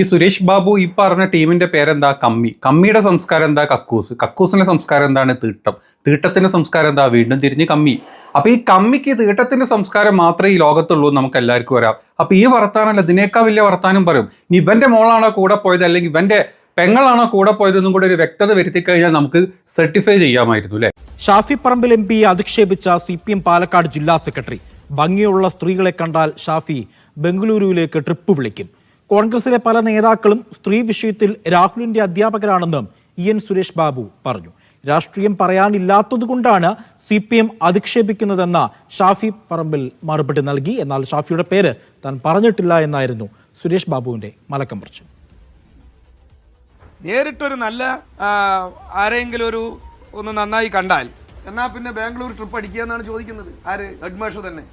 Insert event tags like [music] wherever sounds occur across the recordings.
ഈ സുരേഷ് ബാബു ഈ പറഞ്ഞ ടീമിന്റെ പേരെന്താ? കമ്മി. കമ്മിയുടെ സംസ്കാരം എന്താ? കക്കൂസ്. കക്കൂസിന്റെ സംസ്കാരം എന്താണ്? തീട്ടം. തീട്ടത്തിന്റെ സംസ്കാരം എന്താ? വീണ്ടും തിരിഞ്ഞ് കമ്മി. അപ്പൊ ഈ കമ്മിക്ക് തീട്ടത്തിന്റെ സംസ്കാരം മാത്രമേ ഈ ലോകത്തുള്ളൂ നമുക്ക് എല്ലാവർക്കും വരാം അപ്പൊ ഈ വർത്താനല്ല ഇതിനേക്കാൾ വലിയ വർത്താനം പറയും. ഇനി ഇവന്റെ മോളാണോ കൂടെ പോയത്? അല്ലെങ്കിൽ ഇവന്റെ പെങ്ങളാണോ കൂടെ പോയതെന്നും കൂടെ ഒരു വ്യക്തത വരുത്തി കഴിഞ്ഞാൽ നമുക്ക് സർട്ടിഫൈ ചെയ്യാമായിരുന്നു അല്ലെ? ഷാഫി പറമ്പിൽ എം പിയെ അധിക്ഷേപിച്ച സി പി എം പാലക്കാട് ജില്ലാ സെക്രട്ടറി. ഭംഗിയുള്ള സ്ത്രീകളെ കണ്ടാൽ ഷാഫി ബംഗളൂരുവിലേക്ക് ട്രിപ്പ് വിളിക്കും. കോൺഗ്രസിലെ പല നേതാക്കളും സ്ത്രീ വിഷയത്തിൽ രാഹുലിന്റെ അധ്യാപകരാണെന്നും ഇ എൻ സുരേഷ് ബാബു പറഞ്ഞു. രാഷ്ട്രീയം പറയാനില്ലാത്തതുകൊണ്ടാണ് സി പി എം അധിക്ഷേപിക്കുന്നതെന്ന ഷാഫി പറമ്പിൽ മറുപടി നൽകി. എന്നാൽ ഷാഫിയുടെ പേര് താൻ പറഞ്ഞിട്ടില്ല എന്നായിരുന്നു സുരേഷ് ബാബുവിന്റെ മലക്കം പറിച്ചു നേരിട്ടൊരു നല്ല ആരെങ്കിലും ഒരു ഒന്ന് നന്നായി കണ്ടാൽ. എന്നാ പിന്നെ ബാംഗ്ലൂർ ട്രിപ്പ് അടിക്കുക എന്നാണ് ചോദിക്കുന്നത്. ആര്? ഹെഡ് മാഷർ തന്നെ.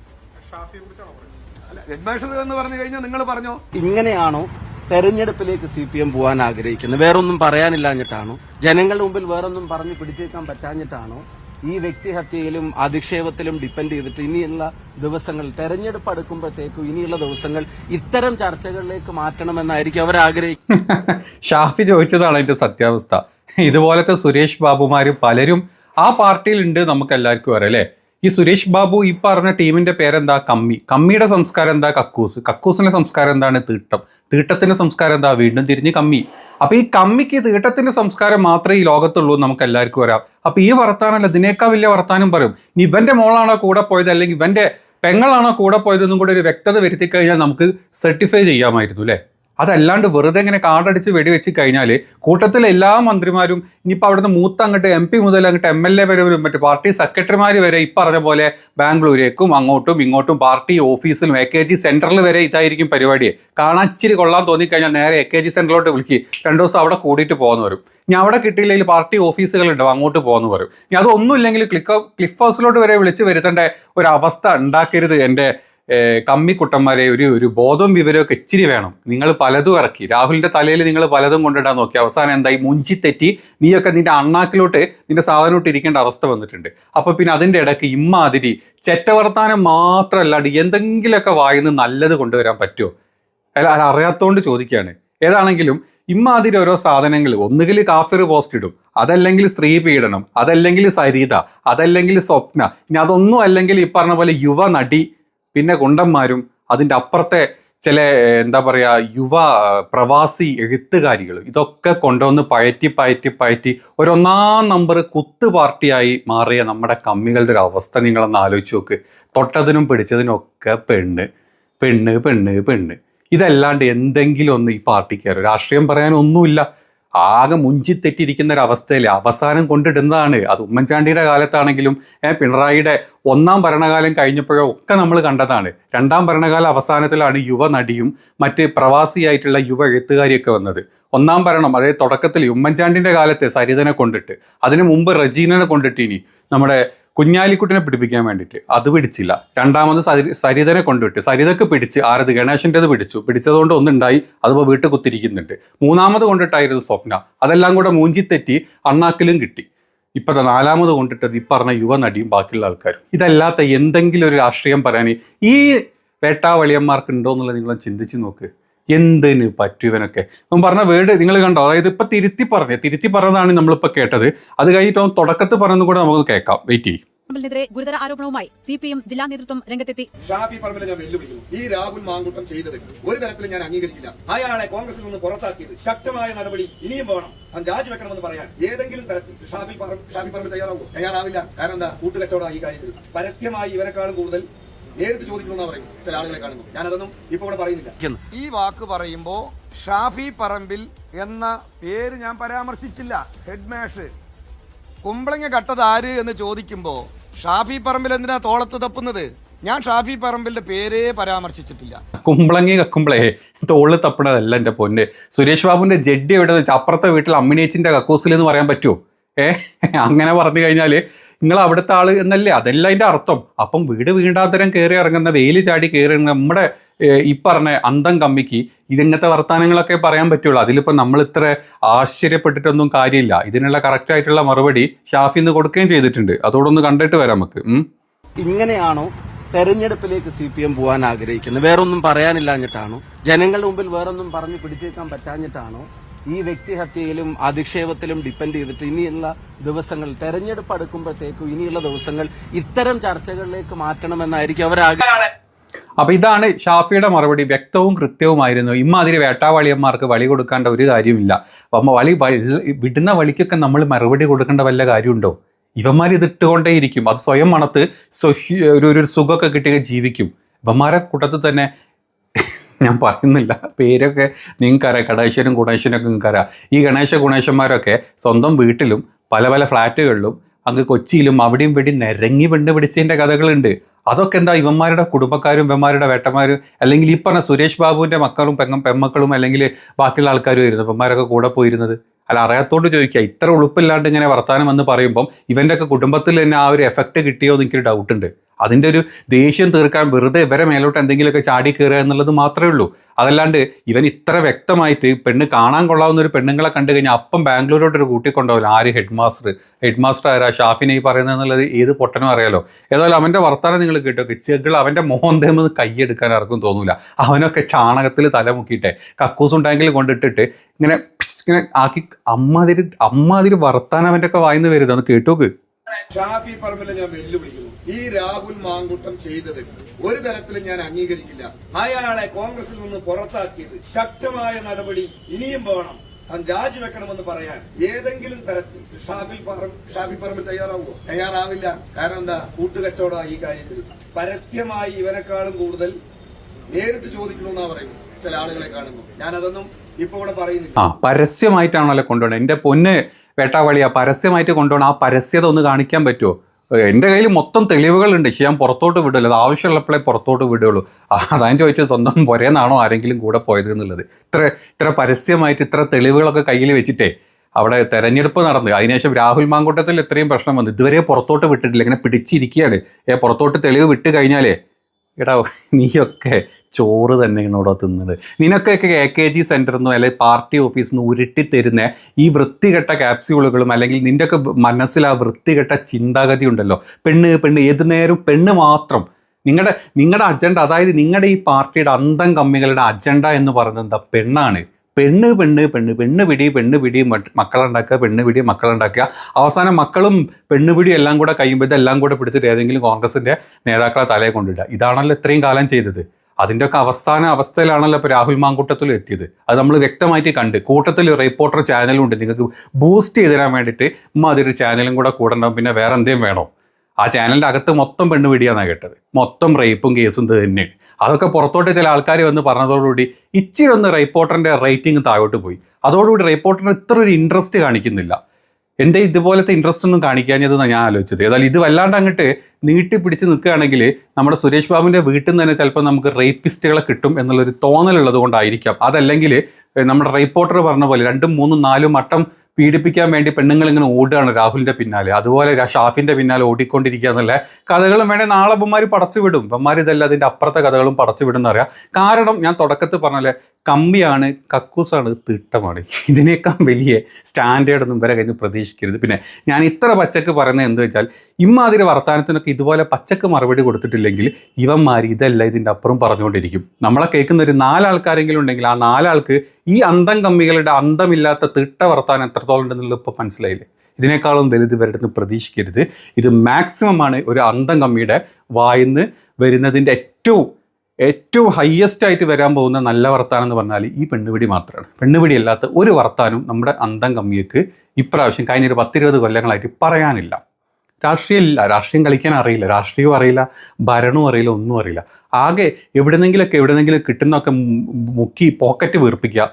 എന്ന് പറഞ്ഞു കഴിഞ്ഞാൽ നിങ്ങൾ പറഞ്ഞോ? ഇങ്ങനെയാണോ തെരഞ്ഞെടുപ്പിലേക്ക് സി പി എം പോകാൻ ആഗ്രഹിക്കുന്നത്? വേറൊന്നും പറയാനില്ലാഞ്ഞിട്ടാണോ? ജനങ്ങളുടെ മുമ്പിൽ വേറൊന്നും പറഞ്ഞു പിടിച്ചേക്കാൻ പറ്റാഞ്ഞിട്ടാണോ? ഈ വ്യക്തിഹത്യയിലും അധിക്ഷേപത്തിലും ഡിപ്പെൻഡ് ചെയ്തിട്ട് ഇനിയുള്ള ദിവസങ്ങൾ തെരഞ്ഞെടുപ്പ് അടുക്കുമ്പോഴത്തേക്കും ഇനിയുള്ള ദിവസങ്ങൾ ഇത്തരം ചർച്ചകളിലേക്ക് മാറ്റണമെന്നായിരിക്കും അവർ ആഗ്രഹിക്കുന്നത്. [laughs] ഷാഫി ചോദിച്ചതാണ് അതിന്റെ സത്യാവസ്ഥ. ഇതുപോലത്തെ സുരേഷ് ബാബുമാരും പലരും ആ പാർട്ടിയിലുണ്ട് നമുക്ക് എല്ലാവർക്കും അറിയാം അല്ലേ? ഈ സുരേഷ് ബാബു ഈ പറഞ്ഞ ടീമിന്റെ പേരെന്താ? കമ്മി. കമ്മിയുടെ സംസ്കാരം എന്താ? കക്കൂസ്. കക്കൂസിന്റെ സംസ്കാരം എന്താണ്? തീട്ടം. തീട്ടത്തിന്റെ സംസ്കാരം എന്താ? വീണ്ടും തിരിഞ്ഞ് കമ്മി. അപ്പൊ ഈ കമ്മിക്ക് തീട്ടത്തിന്റെ സംസ്കാരം മാത്രമേ ഈ ലോകത്തുള്ളൂ നമുക്ക് എല്ലാവർക്കും വരാം അപ്പൊ ഈ വർത്താനല്ല ഇതിനേക്കാൾ വലിയ വർത്താനം പറയും. ഇനി ഇവന്റെ മോളാണോ കൂടെ പോയത്? അല്ലെങ്കിൽ ഇവന്റെ പെങ്ങളാണോ കൂടെ പോയതെന്നും കൂടെ ഒരു വ്യക്തത വരുത്തി കഴിഞ്ഞാൽ നമുക്ക് സർട്ടിഫൈ ചെയ്യാമായിരുന്നു അല്ലേ? അതല്ലാണ്ട് വെറുതെ ഇങ്ങനെ കാർഡടിച്ച് വെടിവെച്ച് കഴിഞ്ഞാൽ കൂട്ടത്തിലെ എല്ലാ മന്ത്രിമാരും ഇനിയിപ്പോൾ അവിടുന്ന് മൂത്ത അങ്ങോട്ട് എം പി മുതൽ അങ്ങോട്ട് എം എൽ എ വരെ മറ്റു പാർട്ടി സെക്രട്ടറിമാർ വരെ ഈ പറഞ്ഞ പോലെ ബാംഗ്ലൂരേക്കും അങ്ങോട്ടും ഇങ്ങോട്ടും പാർട്ടി ഓഫീസിലും എ കെ ജി സെന്ററിൽ വരെ ഇതായിരിക്കും പരിപാടി. കാണാൻ ഇച്ചിരി കൊള്ളാൻ തോന്നിക്കഴിഞ്ഞാൽ നേരെ എ കെ ജി സെന്ററിലോട്ട് വിളിക്കും. രണ്ടു ദിവസം അവിടെ കൂടിയിട്ട് പോകുന്നു വരും ഇനി അവിടെ കിട്ടിയില്ലെങ്കിൽ പാർട്ടി ഓഫീസുകളുണ്ടാവും അങ്ങോട്ട് പോകുന്നു വരും ഇനി അതൊന്നുമില്ലെങ്കിൽ ക്ലിക്ക് ക്ലിഫ് ഹൗസിലോട്ട് വരെ വിളിച്ച് വരുത്തേണ്ട ഒരു അവസ്ഥ ഉണ്ടാക്കരുത് എന്റെ കമ്മിക്കുട്ടന്മാരെ ഒരു ഒരു ബോധം വിവരമൊക്കെ ഇച്ചിരി വേണം. നിങ്ങൾ പലതും ഇറക്കി. രാഹുലിന്റെ തലയിൽ നിങ്ങൾ പലതും കൊണ്ടിടാൻ നോക്കി. അവസാനം എന്തായി? മുഞ്ചി തെറ്റി നീയൊക്കെ നിന്റെ അണ്ണാക്കിലോട്ട് നിന്റെ സാധനോട്ട് ഇരിക്കേണ്ട അവസ്ഥ വന്നിട്ടുണ്ട്. അപ്പോൾ പിന്നെ അതിന്റെ ഇടയ്ക്ക് ഇമ്മാതിരി ചെറ്റവർത്താനം മാത്രമല്ലാണ്ട് എന്തെങ്കിലുമൊക്കെ വായിന്ന് നല്ലത് കൊണ്ടുവരാൻ പറ്റുമോ അല്ല അത് അറിയാത്തോണ്ട് ചോദിക്കുകയാണ്. ഏതാണെങ്കിലും ഇമ്മാതിരി ഓരോ സാധനങ്ങൾ ഒന്നുകിൽ കാഫിർ പോസ്റ്റ് ഇടും. അതല്ലെങ്കിൽ സ്ത്രീ പീഡനം. അതല്ലെങ്കിൽ സരിത. അതല്ലെങ്കിൽ സ്വപ്ന. ഇനി അതൊന്നും അല്ലെങ്കിൽ ഈ പറഞ്ഞ പോലെ യുവ നടി പിന്നെ കുണ്ടന്മാരും അതിന്റെ അപ്പുറത്തെ ചില എന്താ പറയുക യുവ പ്രവാസി എഴുത്തുകാരികൾ ഇതൊക്കെ കൊണ്ടുവന്ന് പയറ്റി പയറ്റി പയറ്റി ഒരൊന്നാം നമ്പർ കുത്ത് പാർട്ടിയായി മാറിയ നമ്മുടെ കമ്മികളുടെ ഒരു അവസ്ഥ നിങ്ങളൊന്ന് ആലോചിച്ച് നോക്ക്. തൊട്ടതിനും പിടിച്ചതിനും ഒക്കെ പെണ്ണ് പെണ്ണ് പെണ്ണ് പെണ്ണ്. ഇതല്ലാണ്ട് എന്തെങ്കിലും ഒന്ന് ഈ പാർട്ടിക്കാരോ രാഷ്ട്രീയം പറയാൻ ഒന്നുമില്ല. ആകെ മുഞ്ചി തെറ്റിയിരിക്കുന്ന ഒരു അവസ്ഥയിൽ അവസാനം കൊണ്ടിടുന്നതാണ്. അത് ഉമ്മൻചാണ്ടിയുടെ കാലത്താണെങ്കിലും പിണറായിയുടെ ഒന്നാം ഭരണകാലം കഴിഞ്ഞപ്പോഴോ ഒക്കെ നമ്മൾ കണ്ടതാണ്. രണ്ടാം ഭരണകാല അവസാനത്തിലാണ് യുവ നടിയും മറ്റ് പ്രവാസിയായിട്ടുള്ള യുവ എഴുത്തുകാരിയൊക്കെ വന്നത്. ഒന്നാം ഭരണം അതായത് തുടക്കത്തിൽ ഉമ്മൻചാണ്ടിന്റെ കാലത്തെ സരിതനെ കൊണ്ടിട്ട് അതിനു മുമ്പ് റജീനനെ കൊണ്ടിട്ട് ഇനി നമ്മുടെ കുഞ്ഞാലിക്കുട്ടിനെ പിടിപ്പിക്കാൻ വേണ്ടിയിട്ട്. അത് പിടിച്ചില്ല. രണ്ടാമത് സരി- സരിതനെ കൊണ്ടുവിട്ട്. സരിതക്ക് പിടിച്ച് ആരത് ഗണേശന്റെത് പിടിച്ചു. പിടിച്ചതുകൊണ്ട് ഒന്നുണ്ടായി. അതിപ്പോൾ വീട്ടിൽ കുത്തിരിക്കുന്നുണ്ട്. മൂന്നാമത് കൊണ്ടിട്ടായിരുന്നു സ്വപ്ന. അതെല്ലാം കൂടെ മൂഞ്ചിത്തെറ്റി അണ്ണാക്കിലും കിട്ടി. ഇപ്പോഴത്തെ നാലാമത് കൊണ്ടിട്ടത് ഈ പറഞ്ഞ യുവ നടിയും ബാക്കിയുള്ള ആൾക്കാരും. ഇതല്ലാത്ത എന്തെങ്കിലും ഒരു രാഷ്ട്രീയം പറയാൻ ഈ വേട്ടാവളിയന്മാർക്ക് ഉണ്ടോ എന്നുള്ളത് നിങ്ങൾ ചിന്തിച്ച് നോക്ക്. എന്തിന് പറ്റുവനൊക്കെ അവൻ പറഞ്ഞ വേർഡ് നിങ്ങൾ കണ്ടോ? അതായത് ഇപ്പം തിരുത്തി പറഞ്ഞേ തിരുത്തി പറഞ്ഞതാണ് നമ്മളിപ്പോൾ കേട്ടത്. അത് കഴിഞ്ഞിട്ട് അവൻ തുടക്കത്തിൽ പറഞ്ഞതും കൂടെ നമുക്ക് കേൾക്കാം. വെയിറ്റ് ചെയ്യും. പറമ്പലിനെതിരെ ഗുരുതര ആരോപണവുമായി സി പി എം ജില്ലാ നേതൃത്വം രംഗത്തെത്തി. ഷാഫി പറമ്പിലെ ഞാൻ വെല്ലുവിളിക്കുന്നു. ഈ രാഹുൽ മാങ്കൂട്ടം ചെയ്തത് ഒരു തരത്തിലും ഞാൻ അംഗീകരിക്കില്ല. അയാളെ കോൺഗ്രസിൽ നിന്ന് പുറത്താക്കിയത് ശക്തമായ നടപടി ഇനിയും വേണം. അവൻ രാജിവെക്കണമെന്ന് പറയാൻ ഏതെങ്കിലും തരത്തിൽ ഷാഫി ഷാഫി പറമ്പിൽ തയ്യാറാവും തയ്യാറാവില്ല. കാരണം എന്താ? കൂട്ടുകച്ചവടം ഈ കാര്യത്തിൽ പരസ്യമായി ഇവരെക്കാളും കൂടുതൽ നേരിട്ട് ചോദിക്കണമെന്നാ പറയും. ചില ആളുകളെ കാണുന്നു ഞാനതൊന്നും ഇപ്പൊ ഇവിടെ പറയുന്നില്ല. ഈ വാക്ക് പറയുമ്പോ ഷാഫി പറമ്പിൽ എന്ന പേര് ഞാൻ പരാമർശിച്ചില്ല. ഹെഡ് മാഷ് കുമ്പളങ്ങ കട്ടത് ആര് എന്ന് ചോദിക്കുമ്പോ ഷാഫി പറമ്പിൽ എന്തിനാ തോളത്ത് തപ്പുന്നത്? ഞാൻ ഷാഫി പറമ്പിലിന്റെ പേരേ പരാമർശിച്ചിട്ടില്ല. കുമ്പളങ്ങി കക്കുമ്പളേ തോൾ തപ്പണതല്ല എന്റെ പൊന്ന്. സുരേഷ് ബാബുന്റെ ജഡ്ഡി എവിടെ? വെച്ചാൽ അപ്പുറത്തെ വീട്ടിൽ അമ്മിനേച്ചിന്റെ കക്കൂസിൽ എന്ന് പറയാൻ പറ്റുമോ? ഏഹ് അങ്ങനെ പറഞ്ഞു കഴിഞ്ഞാൽ നിങ്ങൾ അവിടുത്തെ ആൾ എന്നല്ലേ? അതല്ല അതിന്റെ അർത്ഥം. അപ്പം വീട് വീണ്ടാന്തരം കയറി ഇറങ്ങുന്ന വെയിൽ ചാടി കയറി നമ്മുടെ ഈ പറഞ്ഞ അന്തം കമ്മിക്ക് ഇതിങ്ങനത്തെ വർത്തമാനങ്ങളൊക്കെ പറയാൻ പറ്റുള്ളൂ. അതിലിപ്പോൾ നമ്മൾ ഇത്ര ആശ്ചര്യപ്പെട്ടിട്ടൊന്നും കാര്യമില്ല. ഇതിനുള്ള കറക്റ്റ് ആയിട്ടുള്ള മറുപടി ഷാഫിന്ന് കൊടുക്കുകയും ചെയ്തിട്ടുണ്ട്. അതോടൊന്ന് കണ്ടിട്ട് വരാം നമുക്ക്. ഇങ്ങനെയാണോ തെരഞ്ഞെടുപ്പിലേക്ക് സി പി എം പോകാൻ ആഗ്രഹിക്കുന്നത്? വേറൊന്നും പറയാനില്ലാഞ്ഞിട്ടാണോ? ജനങ്ങളുടെ മുമ്പിൽ വേറൊന്നും പറഞ്ഞു പിടിച്ചേക്കാൻ പറ്റാഞ്ഞിട്ടാണോ? ഈ വ്യക്തി ഹത്യയിലും അധിക്ഷേപത്തിലും ഡിപ്പെൻഡ് ചെയ്തിട്ട് ഇനിയുള്ള ദിവസങ്ങൾ തെരഞ്ഞെടുപ്പ് അടുക്കുമ്പോഴത്തേക്കും ഇനിയുള്ള ദിവസങ്ങൾ ഇത്തരം ചർച്ചകളിലേക്ക് മാറ്റണമെന്നായിരിക്കും അവർ ആഗ്രഹം അപ്പൊ ഇതാണ് ഷാഫിയുടെ മറുപടി. വ്യക്തവും കൃത്യവുമായിരുന്നു. ഇമ്മാതിരി വേട്ടാവാളിയന്മാർക്ക് വളി കൊടുക്കേണ്ട ഒരു കാര്യമില്ല. അപ്പൊ വളി വിടുന്ന വളിക്കൊക്കെ നമ്മൾ മറുപടി കൊടുക്കേണ്ട വല്ല കാര്യമുണ്ടോ? ഇവന്മാർ ഇത് ഇട്ടുകൊണ്ടേയിരിക്കും. അത് സ്വയം മണത്ത് ഒരു ഒരു സുഖമൊക്കെ കിട്ടിയ ജീവിക്കും. ഇവന്മാരെ കൂട്ടത്തിൽ തന്നെ ഞാൻ പറയുന്നില്ല. പേരൊക്കെ നിങ്ങൾക്കറിയാം ഗണേശനും നിങ്ങൾക്ക് നിങ്ങൾക്കറിയാം ഈ ഗണേശ ഗുണേശന്മാരൊക്കെ സ്വന്തം വീട്ടിലും പല പല ഫ്ലാറ്റുകളിലും അങ്ങ് കൊച്ചിയിലും അവിടെയും വെടി നിരങ്ങി വെണ്ണ് പിടിച്ചതിന്റെ കഥകളുണ്ട്. അതൊക്കെ എന്താ ഇവന്മാരുടെ കുടുംബക്കാരും ഇവന്മാരുടെ വേട്ടന്മാരും അല്ലെങ്കിൽ ഈ പറഞ്ഞ സുരേഷ് ബാബുവിന്റെ മക്കളും പെങ്ങ പെമ്മക്കളും അല്ലെങ്കിൽ ബാക്കിയുള്ള ആൾക്കാരും ആയിരുന്നു. ഇവന്മാരൊക്കെ കൂടെ പോയിരുന്നത്. അല്ല അറിയാത്തോണ്ട് ചോദിക്കുക ഇത്ര ഉളുപ്പില്ലാണ്ട് ഇങ്ങനെ വർത്താനം എന്ന് പറയുമ്പം ഇവന്റെ ഒക്കെ കുടുംബത്തിൽ തന്നെ ആ ഒരു എഫക്റ്റ് കിട്ടിയോ എന്ന് എനിക്കൊരു ഡൗട്ട് ഉണ്ട്. അതിന്റെ ഒരു ദേഷ്യം തീർക്കാൻ വെറുതെ ഇവരെ മേലോട്ട് എന്തെങ്കിലുമൊക്കെ ചാടി കയറുക എന്നുള്ളത് മാത്രമേ ഉള്ളൂ. അതല്ലാണ്ട് ഇവൻ ഇത്ര വ്യക്തമായിട്ട് പെണ്ണ് കാണാൻ കൊള്ളാവുന്ന ഒരു പെണ്ണുങ്ങളെ കണ്ടു കഴിഞ്ഞാൽ അപ്പം ബാംഗ്ലൂരോട്ട് ഒരു കൂട്ടിക്കൊണ്ടാവില്ല. ആര് ഹെഡ് മാസ്റ്റർ ഹെഡ് മാസ്റ്റർ ആരാ? ഷാഫിനെ ഈ പറയുന്നത് എന്നുള്ളത് ഏത് പൊട്ടനും അറിയാലോ. ഏതായാലും അവന്റെ വർത്താനം നിങ്ങൾ കേട്ടോ. ചെകൾ അവന്റെ മോന്തേമെന്ന് കൈയെടുക്കാൻ ആർക്കും തോന്നില്ല അവനൊക്കെ ചാണകത്തിൽ തലമുക്കിയിട്ടെ കക്കൂസ് ഉണ്ടെങ്കിൽ കൊണ്ടിട്ടിട്ട് ഇങ്ങനെ ഇങ്ങനെ ആക്കി അമ്മാതിരി അമ്മാതിരി വർത്താനം അവന്റെ ഒക്കെ വായിന്ന് വരുന്നത് അത് കേട്ടോക്ക്. ഷാഫി പറമ്പിലെ ഞാൻ വെല്ലുവിളിക്കുന്നു. ഈ രാഹുൽ മാങ്കുട്ടം ചെയ്തത് ഒരു തരത്തിലും ഞാൻ അംഗീകരിക്കില്ല. അയാളെ കോൺഗ്രസിൽ നിന്ന് പുറത്താക്കിയത് ശക്തമായ നടപടി ഇനിയും പോകണം അവൻ രാജിവെക്കണമെന്ന് പറയാൻ ഏതെങ്കിലും തരത്തിൽ ഷാഫി പറ ഷാഫി പറമ്പിൽ തയ്യാറാവുമോ? തയ്യാറാവില്ല. കാരണം എന്താ? കൂട്ടുകച്ചവട ഈ കാര്യത്തിൽ പരസ്യമായി ഇവരെക്കാളും കൂടുതൽ നേരിട്ട് ചോദിക്കണമെന്നാ പറയുന്നത്. ചില ആളുകളെ കാണുന്നു ഞാനതൊന്നും ഇപ്പൊ ഇവിടെ പറയുന്നില്ല. ആ പരസ്യമായിട്ടാണല്ലോ കൊണ്ടുപോകണം എന്റെ പൊന്ന് വേട്ടാവളിയാ പരസ്യമായിട്ട് കൊണ്ടുപോകണം ആ പരസ്യത ഒന്ന് കാണിക്കാൻ പറ്റുമോ? എന്റെ കയ്യിൽ മൊത്തം തെളിവുകളുണ്ട്. ഞാൻ പുറത്തോട്ട് വിടില്ല അത് ആവശ്യമുള്ളപ്പോഴേ പുറത്തോട്ട് വിടുകയുള്ളൂ അതാ ഞാൻ ചോദിച്ചത്. സ്വന്തം പുരേന്നാണോ ആരെങ്കിലും കൂടെ പോയത് എന്നുള്ളത്. ഇത്ര ഇത്ര പരസ്യമായിട്ട് ഇത്ര തെളിവുകളൊക്കെ കയ്യിൽ വെച്ചിട്ടേ അവിടെ തെരഞ്ഞെടുപ്പ് നടന്നു. അതിനുശേഷം രാഹുൽ മാങ്കൂട്ടത്തിൽ എത്രയും പ്രശ്നം വന്നു. ഇതുവരെ പുറത്തോട്ട് വിട്ടിട്ടില്ല. ഇങ്ങനെ പിടിച്ചിരിക്കുകയാണ്. ഏ പുറത്തോട്ട് തെളിവ് വിട്ട് കഴിഞ്ഞാലേ എടാ നീയൊക്കെ ചോറ് തന്നെയാണ് ഇവിടെ തിന്നത് നിനക്കൊക്കെ എ കെ ജി സെന്ററിൽ നിന്നോ അല്ലെങ്കിൽ പാർട്ടി ഓഫീസിൽ നിന്ന് ഉരുട്ടിത്തരുന്ന ഈ വൃത്തികെട്ട ക്യാപ്സ്യൂളുകളും അല്ലെങ്കിൽ നിന്റെയൊക്കെ മനസ്സിൽ ആ വൃത്തികെട്ട ചിന്താഗതി ഉണ്ടല്ലോ. പെണ്ണ് പെണ്ണ് ഏതു നേരം പെണ്ണ് മാത്രം. നിങ്ങളുടെ നിങ്ങളുടെ അജണ്ട അതായത് നിങ്ങളുടെ ഈ പാർട്ടിയുടെ അന്തം കമ്മികളുടെ അജണ്ട എന്ന് പറയുന്നത് എന്താ? പെണ്ണാണ്. പെണ്ണ് പെണ്ണ് പെണ്ണ്. പെണ്ണ് പിടി പെണ്ണ് പിടി മക്കളുണ്ടാക്കുക പെണ്ണ് പിടി മക്കളുണ്ടാക്കുക. അവസാനം മക്കളും പെണ്ണ് പിടി എല്ലാം കൂടെ കഴിയുമ്പോൾ ഇതെല്ലാം കൂടെ പിടിച്ചിട്ട് ഏതെങ്കിലും കോൺഗ്രസിന്റെ നേതാക്കളെ തലയെ കൊണ്ടിടുക ഇതാണല്ലോ ഇത്രയും കാലം ചെയ്തത്. അതിന്റെ ഒക്കെ അവസാന അവസ്ഥയിലാണല്ലോ ഇപ്പോൾ രാഹുൽ മാങ്കൂട്ടത്തിൽ എത്തിയത്. അത് നമ്മൾ വ്യക്തമായിട്ട് കണ്ട്. കൂട്ടത്തിൽ റിപ്പോർട്ടർ ചാനലും ഉണ്ട്. നിങ്ങൾക്ക് ബൂസ്റ്റ് ചെയ്തു തരാൻ വേണ്ടിയിട്ട് ഉമ്മ അതൊരു ചാനലും കൂടെ കൂടണം പിന്നെ വേറെ എന്തെങ്കിലും വേണോ? ആ ചാനലിന്റെ അകത്ത് മൊത്തം പെണ്ണ് പിടിയാന്നാണ് കേട്ടത്. മൊത്തം റേപ്പും കേസും തന്നെയാണ് അതൊക്കെ പുറത്തോട്ട് ചില ആൾക്കാർ വന്ന് പറഞ്ഞതോടുകൂടി ഇച്ചിരി ഒന്ന് റിപ്പോർട്ടറിന്റെ റേറ്റിംഗ് താഴോട്ട് പോയി. അതോടുകൂടി റിപ്പോർട്ടറിന് ഇത്ര ഒരു ഇൻട്രസ്റ്റ് കാണിക്കുന്നില്ല. എന്റെ ഇതുപോലത്തെ ഇൻട്രസ്റ്റ് ഒന്നും കാണിക്കാഞ്ഞതെന്നാണ് ഞാൻ ആലോചിച്ചത്. ഏതായാലും ഇത് വല്ലാണ്ട് അങ്ങോട്ട് നീട്ടി പിടിച്ച് നിൽക്കുകയാണെങ്കിൽ നമ്മുടെ സുരേഷ് ബാബുവിന്റെ വീട്ടിൽ നിന്ന് തന്നെ ചിലപ്പോൾ നമുക്ക് റേപ്പിസ്റ്റുകളെ കിട്ടും എന്നുള്ളൊരു തോന്നലുള്ളത് കൊണ്ടായിരിക്കാം അതല്ലെങ്കിൽ നമ്മുടെ റിപ്പോർട്ടർ പറഞ്ഞ പോലെ രണ്ടും മൂന്നും നാലും മട്ടം പീഡിപ്പിക്കാൻ വേണ്ടി പെണ്ണുങ്ങൾ ഇങ്ങനെ ഓടുകയാണ് രാഹുലിന്റെ പിന്നാലെ. അതുപോലെ ഷാഫിന്റെ പിന്നാലെ ഓടിക്കൊണ്ടിരിക്കുക എന്നുള്ള കഥകളും വേണേൽ നാളെ ഇവന്മാർ പടച്ചു വിടും. ഇതല്ല അതിന്റെ അപ്പുറത്തെ കഥകളും പടച്ചു വിടും എന്നറിയാം കാരണം ഞാൻ തുടക്കത്തിൽ പറഞ്ഞല്ലേ കമ്മിയാണ് കക്കൂസാണ് തിട്ടമാണ്. ഇതിനേക്കാൾ വലിയ സ്റ്റാൻഡേർഡ് ഒന്നും വരെ കഴിഞ്ഞ് പ്രതീക്ഷിക്കരുത്. പിന്നെ ഞാൻ ഇത്ര പച്ചക്ക് പറയുന്നത് എന്ത് വെച്ചാൽ ഇമ്മാതിരി വർത്തമാനത്തിനൊക്കെ ഇതുപോലെ പച്ചക്ക് മറുപടി കൊടുത്തിട്ടില്ലെങ്കിൽ ഇവന്മാർ ഇതല്ല ഇതിന്റെ അപ്പുറം പറഞ്ഞുകൊണ്ടിരിക്കും. നമ്മളെ കേൾക്കുന്ന ഒരു നാലാൾക്കാരെങ്കിലും ഉണ്ടെങ്കിൽ ആ നാലാൾക്ക് ഈ അന്തം കമ്മികളുടെ അന്തമില്ലാത്ത തിട്ട വർത്താനം എത്രത്തോളം ഉണ്ടെന്നുള്ളത് ഇപ്പോൾ മനസ്സിലായില്ലേ? ഇതിനേക്കാളും വലുത് ഇവരുടെ പ്രതീക്ഷിക്കരുത്. ഇത് മാക്സിമം ആണ് ഒരു അന്തം കമ്മിയുടെ വായിന്ന് വരുന്നതിന്റെ ഏറ്റവും ഏറ്റവും ഹയ്യസ്റ്റ് ആയിട്ട് വരാൻ പോകുന്ന നല്ല വർത്താനം എന്ന് പറഞ്ഞാൽ ഈ പെണ്ണുപിടി മാത്രമാണ് പെണ്ണുപിടി അല്ലാത്ത ഒരു വർത്താനം നമ്മുടെ അന്തം കമ്മിയക്ക് ഇപ്രാവശ്യം കഴിഞ്ഞൊരു പത്തിരുപത് കൊല്ലങ്ങളായിട്ട് പറയാനില്ല. രാഷ്ട്രീയം ഇല്ല. രാഷ്ട്രീയം കളിക്കാൻ അറിയില്ല. രാഷ്ട്രീയവും അറിയില്ല. ഭരണവും അറിയില്ല. ഒന്നും അറിയില്ല. ആകെ എവിടെന്നെങ്കിലൊക്കെ എവിടെന്നെങ്കിലും കിട്ടുന്നൊക്കെ മുക്കി പോക്കറ്റ് വീർപ്പിക്കുക.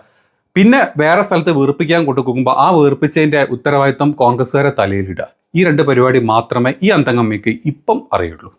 പിന്നെ വേറെ സ്ഥലത്ത് വീർപ്പിക്കാൻ കൊടുക്കുമ്പോൾ ആ വീർപ്പിച്ചതിന്റെ ഉത്തരവാദിത്വം കോൺഗ്രസ്സുകാരെ തലയിലിടുക ഈ രണ്ട് പരിപാടി മാത്രമേ ഈ അന്തങ്ങമ്മയ്ക്ക് ഇപ്പം അറിയുള്ളൂ.